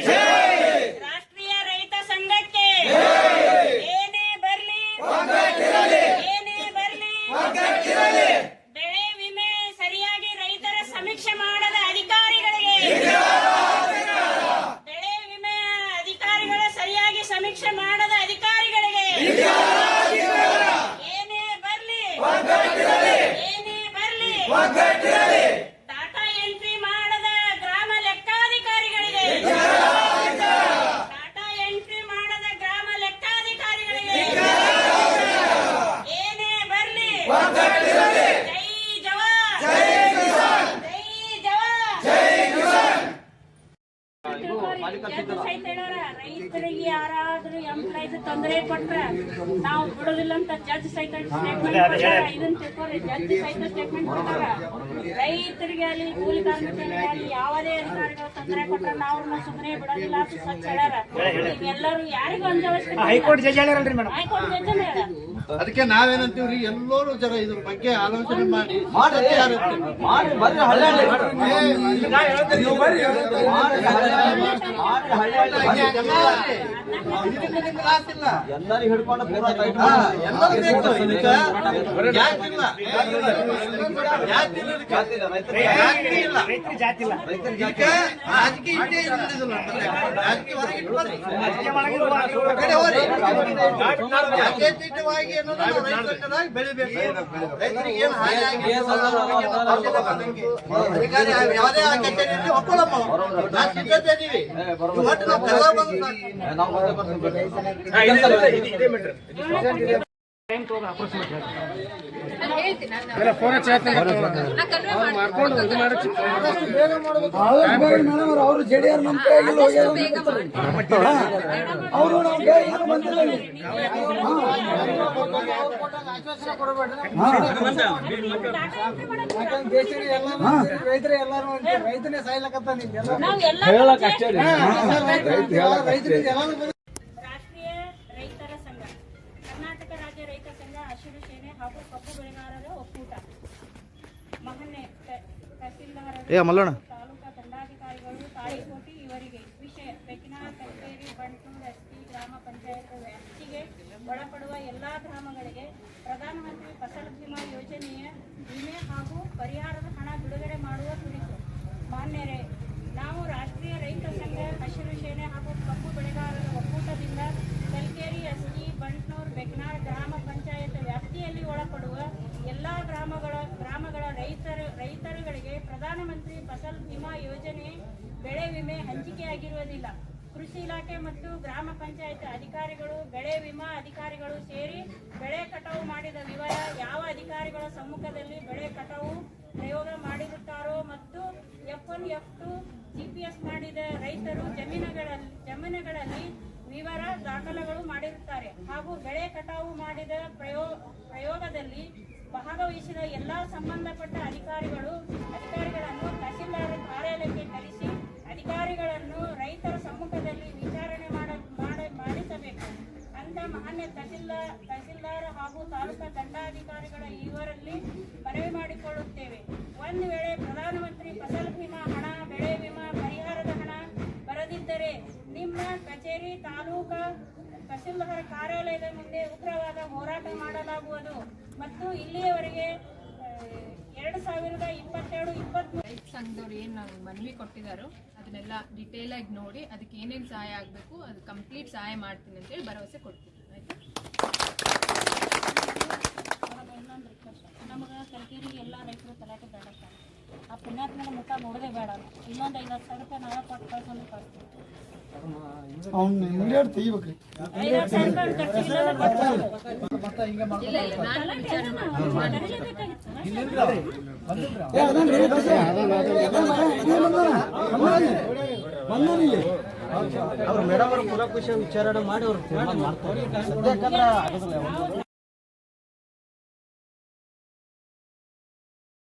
Yeah. 你看这个。ರೈತರಿಗೆ ಯಾರಾದ್ರೂ employees ತೊಂದರೆ ಕೊಟ್ರೆ ನಾವು ಬಿಡೋದಿಲ್ಲ ಅಂತ ಜಡ್ಜ್ ಸಹಿತ ಸ್ಟೇಟ್ಮೆಂಟ್ ಇದನ್ನ ತಿಳ್ಕೊರಿ ಜಡ್ಜ್ ಸಹಿತ ಸ್ಟೇಟ್ಮೆಂಟ್ ಕೊಟ್ಟಾರ ರೈತರಿಗೆ ಅಲ್ಲಿ ಕೂಲಿ ಕಾರ್ಮಿಕರಿಗೆ ಅಲ್ಲಿ ಯಾವುದೇ ಅಧಿಕಾರಿಗಳು ತೊಂದರೆ ಕೊಟ್ಟರೆ ನಾವು ಸುಮ್ಮನೆ ಬಿಡೋದಿಲ್ಲ ಅಂತ ಸ್ವಚ್ಛ ಹೇಳ್ಯಾರ. ಎಲ್ಲರೂ ಯಾರಿಗೂ ಅವಶ್ಯಕತೆ ಹೈಕೋರ್ಟ್ ಜಡ್ಜ್ ಹೇಳ್ಯಾರಲ್ರಿ ಮೇಡಮ್. ಹೈಕೋರ್ಟ್ ಜಡ್ಜ್ ಹೇಳ್ಯಾರ. ಅದಕ್ಕೆ ನಾವೇನಂತೀವ್ರಿ? ಎಲ್ಲರೂ ಜನ ಇದ್ರ ಬಗ್ಗೆ ಆಲೋಚನೆ ಮಾಡಿ? ಮಾಡಿ ಎಲ್ಲರಿಗೂ ಹಿಡ್ಕೊಂಡು ಪೂರ ಎಲ್ಲರೂ ಬೇಕು ಇದಕ್ಕೆ. ಜಾತಿ ಇಲ್ಲ. ಜಾತಿ ರಾಜಕೀಯ ಇಷ್ಟೇ. ರಾಜಕೀಯ ಹೊರಗೆ ಕಡೆ ಹೋಗ್ರಿ. ಜಾತ್ಯತೀತವಾಗಿ ಅನ್ನೋದು ನಾವು ರೈತ ಸಂಘದಾಗ ಬೆಳಿಬೇಕು? ರೈತರಿಗೆ ಏನು ಹಾನಿ ಯಾವುದೇ ಕಚೇರಿಯಲ್ಲಿ ಒಪ್ಕೊಳ್ಳಮ್ಮ ನಾವು ಸಿದ್ಧತೆ ಇದೀವಿ ಇವತ್ತು ನಾವು ಬಂದು ಇದೇ ಅವರು ಜೆಡಿಆರ್ ನಮ್ಮ ಕೈಯಲ್ಲಿ ಅವರು ನಮ್ಮ ಬಂದಿಲ್ಲ ರೈತರೇ ಎಲ್ಲಾರು ರೈತನೇ ಸಾಯ್ಲಕತ್ತಾನ ನಾವು ಎಲ್ಲ ರಾಷ್ಟ್ರೀಯ ರೈತರ ಸಂಘ ಕರ್ನಾಟಕ ರಾಜ್ಯ ರೈತ ಹಸಿರು ಸೇನೆ ಹಾಗೂ ಕಬ್ಬು ಬೆಳೆಗಾರರ ಒಕ್ಕೂಟ ಮಹನ್ನೆ ತಹಸೀಲ್ದಾರ ತಹಸೀಲ್ದಾರರು ತಾಲೂಕಾ ದಂಡಾಧಿಕಾರಿಗಳು ತಾಳಿಕೋಟಿ ಇವರಿಗೆ ವಿಷಯ. ಬೆಕ್ಕಿನ ಕಚೇರಿ ಬಂಟೂರು ರಸ್ತಿ ಗ್ರಾಮ ಪಂಚಾಯತ್ ವ್ಯಾಪ್ತಿಗೆ ಒಳಪಡುವ ಎಲ್ಲಾ ಗ್ರಾಮಗಳಿಗೆ ಪ್ರಧಾನಮಂತ್ರಿ ಫಸಲ್ ಬಿಮಾ ಯೋಜನೆಯ ವಿಮೆ ಹಾಗೂ ಪರಿಹಾರದ ಎಲ್ಲಾ ಗ್ರಾಮಗಳ ಗ್ರಾಮಗಳ ರೈತರ, ರೈತರುಗಳಿಗೆ ಪ್ರಧಾನಮಂತ್ರಿ ಫಸಲ್ ಬಿಮಾ ಯೋಜನೆ ಬೆಳೆ ವಿಮೆ ಹಂಚಿಕೆಯಾಗಿರುವುದಿಲ್ಲ. ಕೃಷಿ ಇಲಾಖೆ ಮತ್ತು ಗ್ರಾಮ ಪಂಚಾಯತ್ ಅಧಿಕಾರಿಗಳು, ಬೆಳೆ ವಿಮಾ ಅಧಿಕಾರಿಗಳು ಸೇರಿ ಬೆಳೆ ಕಟಾವು ಮಾಡಿದ ವಿವರ ಯಾವ ಅಧಿಕಾರಿಗಳ ಸಮ್ಮುಖದಲ್ಲಿ ಬೆಳೆ ಕಟಾವು ಪ್ರಯೋಗ ಮಾಡಿರುತ್ತಾರೋ ಮತ್ತು F one F two GPS ಮಾಡಿದ ರೈತರು ಜಮೀನುಗಳಲ್ಲಿ ಜಮೀನುಗಳಲ್ಲಿ ವಿವರ ದಾಖಲೆಗಳು ಮಾಡಿರುತ್ತಾರೆ. ಹಾಗೂ ಬೆಳೆ ಕಟಾವು ಮಾಡಿದ ಪ್ರಯೋ, ಪ್ರಯೋಗದಲ್ಲಿ ಭಾಗವಹಿಸಿದ ಎಲ್ಲಾ ಸಂಬಂಧಪಟ್ಟ ಅಧಿಕಾರಿಗಳು, ಅಧಿಕಾರಿಗಳನ್ನು ತಹಸೀಲ್ದಾರ್ ಕಾರ್ಯಾಲಯಕ್ಕೆ ಕರೆಸಿ, ಅಧಿಕಾರಿಗಳನ್ನು ರೈತರ ಸಮ್ಮುಖದಲ್ಲಿ ವಿಚಾರಣೆ ಮಾಡ, ಮಾಡ- ಮಾಡಿಸಬೇಕು. ಅಂತ ಮಾನ್ಯ ತಹಸೀಲ್ದಾರ್ ತಹಸೀಲ್ದಾರ್ ಹಾಗೂ ತಾಲೂಕಾ ದಂಡಾಧಿಕಾರಿಗಳ ಇವರಲ್ಲಿ ಮನವಿ ಮಾಡಿಕೊಳ್ಳುತ್ತೇವೆ. ಮತ್ತು ಇಲ್ಲಿಯವರೆಗೆ ಎರಡು ಸಾವಿರದ ಇಪ್ಪತ್ತೆರಡು ಇಪ್ಪತ್ತ್ಮೂರು ರೈತ ಸಂಘದವ್ರು ಏನು ಮನವಿ ಕೊಟ್ಟಿದ್ದಾರೋ ಅದನ್ನೆಲ್ಲ ಡಿಟೇಲ್ ಆಗಿ ನೋಡಿ ಅದಕ್ಕೆ ಏನೇನು ಸಹಾಯ ಆಗಬೇಕು ಅದು ಕಂಪ್ಲೀಟ್ ಸಹಾಯ ಮಾಡ್ತೀನಿ ಅಂತೇಳಿ ಭರವಸೆ ಕೊಡ್ತೀನಿ ಆಯಿತಾ? ನಮಗೆ ಕಲ್ಕೇರಿಗೆ ಎಲ್ಲ ರೈತರು ತಲಾಟೆ ಬೇಡ. ಆ ಪುಣ್ಯಾತ್ಮನ ಮುಖ ನೋಡೋದೇ ಬೇಡ. ಇನ್ನೊಂದು ಐದು ಸಾವಿರ ರೂಪಾಯಿ ನಾವೇ ಕೊಟ್ಟು ಕಳ್ಸೋದು ಕಳ್ಸ್ತೀವಿ ಅವ್ನು ತೆಗಿಬೇಕ್ರಿ ಸಾವಿರ ರೂಪಾಯಿ ಅವ್ರು ಮೇಡಮ್ ಅವ್ರು ಪೂರ ಖುಷಿ ವಿಚಾರ ಮಾಡಿ ಅವ್ರು ತೀರ್ಮಾನ ಮಾಡ್ತಾರೆ. ಸದ್ಯಕ್ಕಂದ್ರೆ ಆಗೋದಿಲ್ಲ